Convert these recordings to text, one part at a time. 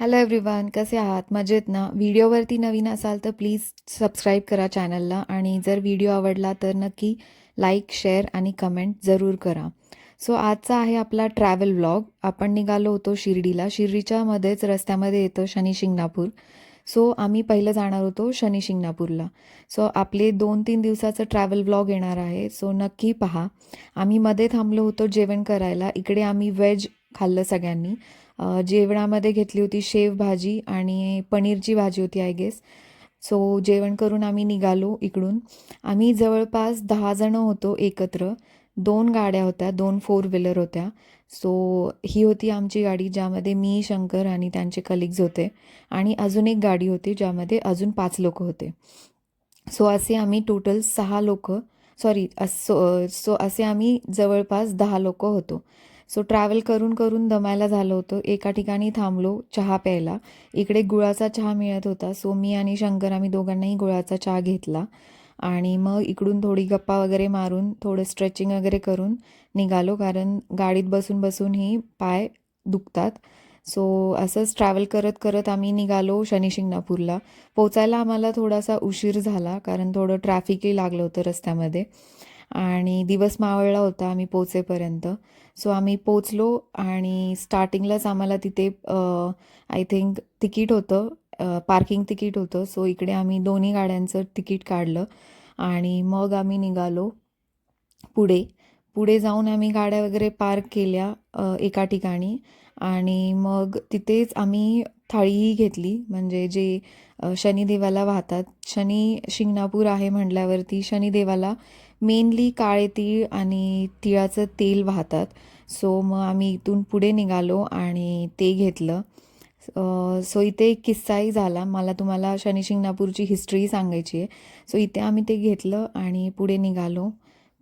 Hello everyone कसे आहात? मजेत ना? व्हिडिओवरती नवीन असाल तर प्लीज सबस्क्राईब करा चॅनलला आणि जर व्हिडिओ आवडला तर नक्की लाईक शेअर आणि कमेंट जरूर करा. सो आजचा आहे आपला ट्रॅव्हल व्लॉग आपण निघालो होतो शिर्डीला. शिर्डीच्या मध्येच रस्त्यामध्ये येतं शनी शिंगणापूर. सो आम्ही पहिलं जाणार होतो शनी शिंगणापूरला. सो आपले दोन तीन दिवसाचं ट्रॅव्हल व्लॉग येणार आहे. सो नक्की पहा. आम्ही मध्ये थांबलो होतो जेवण करायला. इकडे आम्ही व्हेज खाल्लं सगळ्यांनी. जेवणामध्ये घेतली होती शेव भाजी आणि पनीरची भाजी होती आय गेस सो जेवण करून आम्ही निघालो इकडून. आम्ही जवळपास दहा जणं होतो एकत्र. दोन गाड्या होत्या दोन फोर व्हीलर होत्या. सो ही होती आमची गाडी ज्यामध्ये मी शंकर आणि त्यांचे कलिग्ज होते. आणि अजून एक गाडी होती ज्यामध्ये अजून पाच लोक होते. सो असे आम्ही टोटल सहा लोक सॉरी सो सो असे आम्ही जवळपास दहा लोक होतो. सो ट्रॅव्हल करून करून दमायला झालं होतं. एका ठिकाणी थांबलो चहा प्यायला. इकडे गुळाचा चहा मिळत होता. सो मी आणि शंकर आम्ही दोघांनाही गुळाचा चहा घेतला. आणि मग इकडून थोडी गप्पा वगैरे मारून थोडं स्ट्रेचिंग वगैरे करून निघालो. कारण गाडीत बसून बसूनही पाय दुखतात. सो असंच ट्रॅव्हल करत करत आम्ही निघालो शनिशिंगणापूरला पोचायला आम्हाला थोडासा उशीर झाला कारण थोडं ट्रॅफिकही लागलं होतं रस्त्यामध्ये. आणि दिवस मावळला होता आम्ही पोचेपर्यंत. सो आम्ही पोचलो आणि स्टार्टिंगलाच आम्हाला तिथे आय थिंक तिकीट होतं पार्किंग तिकीट होतं. सो इकडे आम्ही दोन्ही गाड्यांचं तिकीट काढलं आणि मग आम्ही निघालो पुढे. पुढे जाऊन आम्ही गाड्या वगैरे पार्क केल्या एका ठिकाणी आणि मग तिथेच आम्ही थाळीही घेतली. म्हणजे जे शनिदेवाला वाहतात. शनी शिंगणापूर आहे म्हटल्यावरती शनिदेवाला मेनली काळे तीळ आणि तिळाचं तेल वाहतात. सो मग आम्ही इथून पुढे निघालो आणि ते घेतलं. सो इथे एक किस्साही झाला. मला तुम्हाला शनी शिंगणापूरची हिस्ट्री सांगायची आहे. सो इथे आम्ही ते घेतलं आणि पुढे निघालो.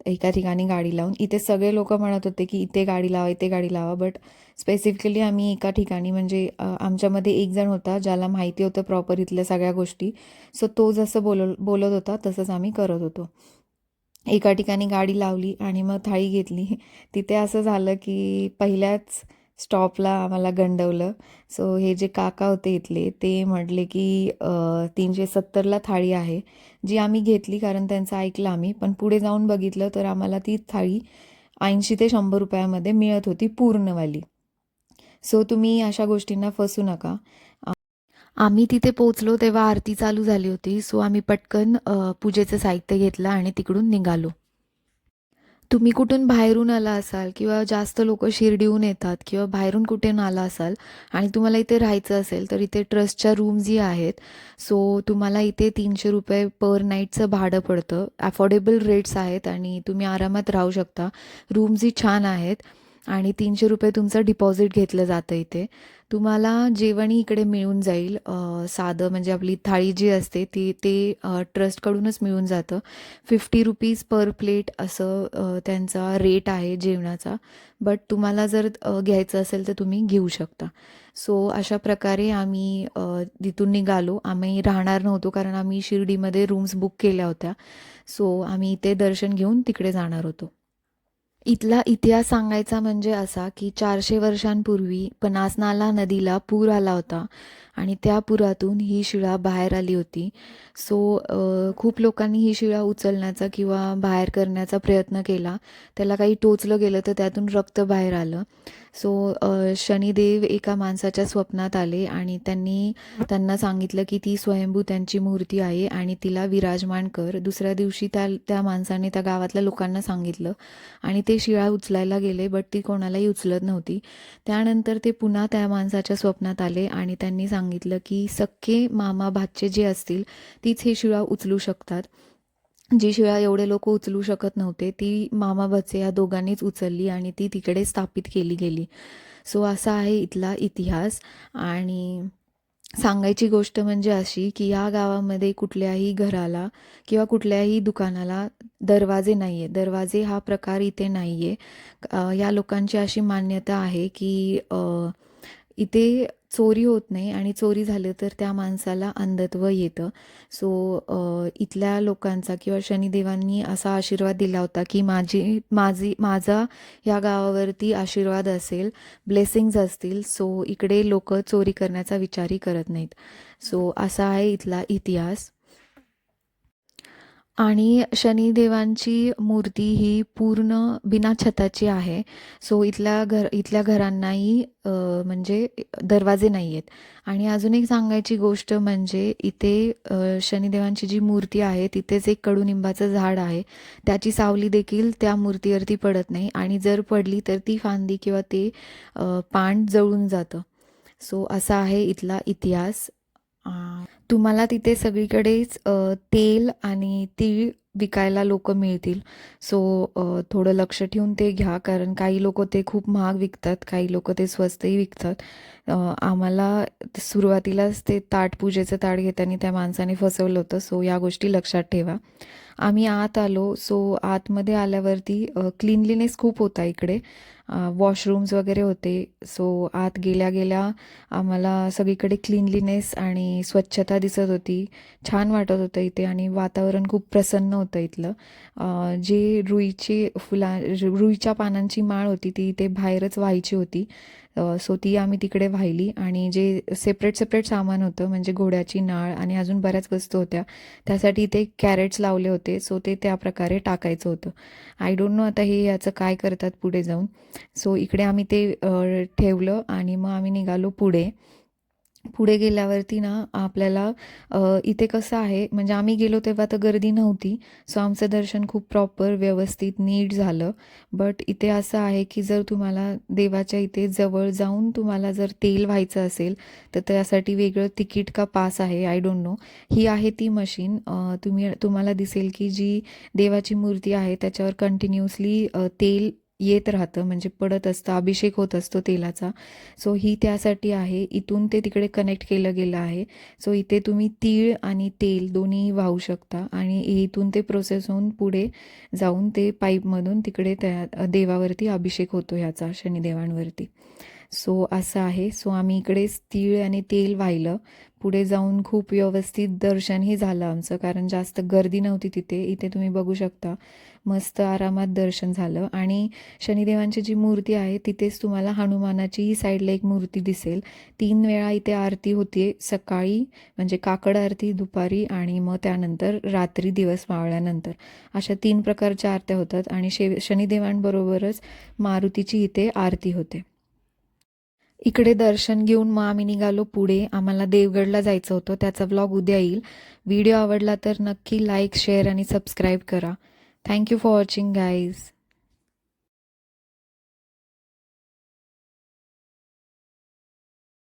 एका ठिकाणी गाडी लावून. इथे सगळे लोक म्हणत होते की इथे गाडी लावा इथे गाडी लावा. बट स्पेसिफिकली आम्ही एका ठिकाणी म्हणजे आमच्यामध्ये एक जण होता ज्याला माहिती होतं प्रॉपर इथल्या सगळ्या गोष्टी. सो तो जसं बोल बोलत होता तसंच आम्ही करत होतो. एका ठिकाणी गाडी लावली आणि मग थाळी घेतली. तिथे असं झालं की पहिल्याच स्टॉपला आम्हाला गंडवलं. सो हे जे काका होते इथले ते म्हटले की तीनशे सत्तरला थाळी आहे. जी आम्ही घेतली कारण त्यांचं ऐकलं आम्ही पण पुढे जाऊन बघितलं तर आम्हाला ती थाळी ऐंशी ते शंभर रुपयामध्ये मिळत होती पूर्णवाली. सो तुम्ही अशा गोष्टींना फसू नका. आम्ही तिथे पोचलो तेव्हा आरती चालू झाली होती. सो आम्ही पटकन पूजेचं साहित्य घेतलं आणि तिकडून निघालो. तुम्ही कुठून बाहेरून आला असाल किंवा जास्त लोक शिर्डीहून येतात किंवा बाहेरून कुठून आला असाल आणि तुम्हाला इथे राहायचं असेल तर इथे ट्रस्टच्या रूम्सही आहेत सो तुम्हाला इथे तीनशे रुपये पर नाईटचं भाडं पडतं. अफोर्डेबल रेट्स आहेत आणि तुम्ही आरामात राहू शकता. रूम्सही छान आहेत आणि तीनशे रुपये तुमचं डिपॉझिट घेतलं जातं इथे. तुम्हाला जेवणही इकडे मिळून जाईल. साधं म्हणजे आपली थाळी जी असते ती ते ट्रस्टकडूनच मिळून जातं. फिफ्टी रुपीज पर प्लेट असं त्यांचा रेट आहे जेवणाचा. बट तुम्हाला जर घ्यायचं असेल तर तुम्ही घेऊ शकता. सो अशा प्रकारे आम्ही तिथून निघालो. आम्ही राहणार नव्हतो कारण आम्ही शिर्डीमध्ये रूम्स बुक केल्या होत्या. सो आम्ही इथे दर्शन घेऊन तिकडे जाणार होतो. इथला इतिहास सांगायचा म्हणजे असा की चारशे वर्षांपूर्वी पनासनाला नदीला पूर आला होता आणि त्या पुरातून ही शिळा बाहेर आली होती. सो खूप लोकांनी ही शिळा उचलण्याचा किंवा बाहेर करण्याचा प्रयत्न केला. त्याला काही टोचलं गेलं तर त्यातून रक्त बाहेर आलं. सो शनिदेव एका माणसाच्या स्वप्नात आले आणि त्यांनी त्यांना सांगितलं की ती स्वयंभू त्यांची मूर्ती आहे आणि तिला विराजमान कर. दुसऱ्या दिवशी त्या त्या माणसाने त्या गावातल्या लोकांना सांगितलं आणि ते शिळा उचलायला गेले बट ती कोणालाही उचलत नव्हती. त्यानंतर ते पुन्हा त्या माणसाच्या स्वप्नात आले आणि त्यांनी सांगितलं की सख्खे मामा भाचे जे असतील तीच हे शिळा उचलू शकतात. जी शिळा एवढे लोक उचलू शकत नव्हते. ती मामा भाचे या दोघांनीच उचलली आणि ती तिकडे स्थापित केली गेली. सो असा आहे इथला इतिहास. आणि सांगायची गोष्ट म्हणजे अशी की या गावामध्ये कुठल्याही घराला किंवा कुठल्याही दुकानाला दरवाजे नाही आहे दरवाजे हा प्रकार इथे नाही आहे या लोकांची अशी मान्यता आहे की इथे चोरी होत नाही आणि चोरी झालं तर त्या माणसाला अंधत्व येतं. सो इथल्या लोकांचा किंवा शनिदेवांनी असा आशीर्वाद दिला होता की माझी माझी माझा या गावावरती आशीर्वाद असेल ब्लेसिंग्ज असतील सो इकडे लोक चोरी करण्याचा विचारही करत नाहीत. सो असा आहे इथला इतिहास. आणि शनिदेवांची मूर्ती ही पूर्ण बिना छताची आहे. सो इथल्या घर इथल्या घरांनाही म्हणजे दरवाजे नाही आहेत आणि अजून एक सांगायची गोष्ट म्हणजे इथे शनिदेवांची जी मूर्ती आहे तिथेच एक कडुनिंबाचं झाड आहे. त्याची सावली देखील त्या मूर्तीवरती पडत नाही. आणि जर पडली तर ती फांदी किंवा ते पान जळून जातं. सो असा आहे इथला इतिहास. तुम्हाला तिथे सगळीकडेच तेल आणि तीळ विकायला लोक मिळतील. सो थोडं लक्ष ठेवून ते घ्या कारण काही लोक ते खूप महाग विकतात काही लोक ते स्वस्तही विकतात. आम्हाला सुरुवातीलाच ते ताट पूजेचं ताट घेताना त्या माणसाने फसवलं होतं. सो या गोष्टी लक्षात ठेवा. आम्ही आत आलो. सो आतमध्ये आल्यावरती क्लिनलीनेस खूप होता इकडे. वॉशरूम्स वगैरे होते. सो आत गेल्या गेल्या आम्हाला सगळीकडे क्लिनलीनेस आणि स्वच्छता दिसत होती. छान वाटत होतं इथे आणि वातावरण खूप प्रसन्न होतं इथलं. जे रुईची फुला रुईच्या पानांची माळ होती ती इथे बाहेरच व्हायची होती. सो ती आम्ही तिकडे वाहिली आणि जे सेपरेट सेपरेट सामान होतं म्हणजे घोड्याची नाळ आणि अजून बऱ्याच वस्तू होत्या त्यासाठी ते कॅरेट्स लावले होते. सो ते त्या प्रकारे टाकायचं होतं. आय डोंट नो आता हे याचं काय करतात पुढे जाऊन. सो इकडे आम्ही ते ठेवलं आणि मग आम्ही निघालो पुढे. पुढे गेल्यावरती ना आपल्याला इथे कसं आहे म्हणजे आम्ही गेलो तेव्हा तर गर्दी नव्हती. सो आमचं दर्शन खूप प्रॉपर व्यवस्थित नीट झालं. बट इथे असं आहे की जर तुम्हाला देवाच्या इथे जवळ जाऊन तुम्हाला जर तेल व्हायचं असेल तर त्यासाठी वेगळं तिकीट का पास आहे? आय डोंट नो ही आहे ती मशीन तुम्ही तुम्हाला दिसेल की जी देवाची मूर्ती आहे त्याच्यावर कंटिन्युअसली तेल येत राहतं म्हणजे पडत असतं अभिषेक होत असतो तेलाचा. सो ही त्यासाठी आहे. इथून ते तिकडे कनेक्ट केलं गेलं आहे. सो इथे तुम्ही तीळ आणि तेल दोन्ही वाहू शकता आणि इथून ते प्रोसेस होऊन पुढे जाऊन ते पाईपमधून तिकडे त्या देवावरती अभिषेक होतो ह्याचा शनिदेवांवरती. सो असं आहे. सो आम्ही इकडेच तीळ आणि तेल वाहिलं. पुढे जाऊन खूप व्यवस्थित दर्शनही झालं आमचं कारण जास्त गर्दी नव्हती तिथे. इथे तुम्ही बघू शकता. मस्त आरामात दर्शन झालं. आणि शनिदेवांची जी मूर्ती आहे तिथेच तुम्हाला हनुमानाची साईडला एक मूर्ती दिसेल. तीन वेळा इथे आरती होते सकाळी म्हणजे काकड आरती दुपारी आणि मग त्यानंतर रात्री दिवस मावळ्यानंतर अशा तीन प्रकारच्या आरत्या होतात आणि शे शनिदेवांबरोबरच मारुतीची इथे आरती होते. इकडे दर्शन घेऊन मग आम्ही निघालो पुढे. आम्हाला देवगडला जायचं होतं. त्याचा व्लॉग उद्या येईल. व्हिडिओ आवडला तर नक्की लाईक शेअर आणि सबस्क्राईब करा. Thank you for watching guys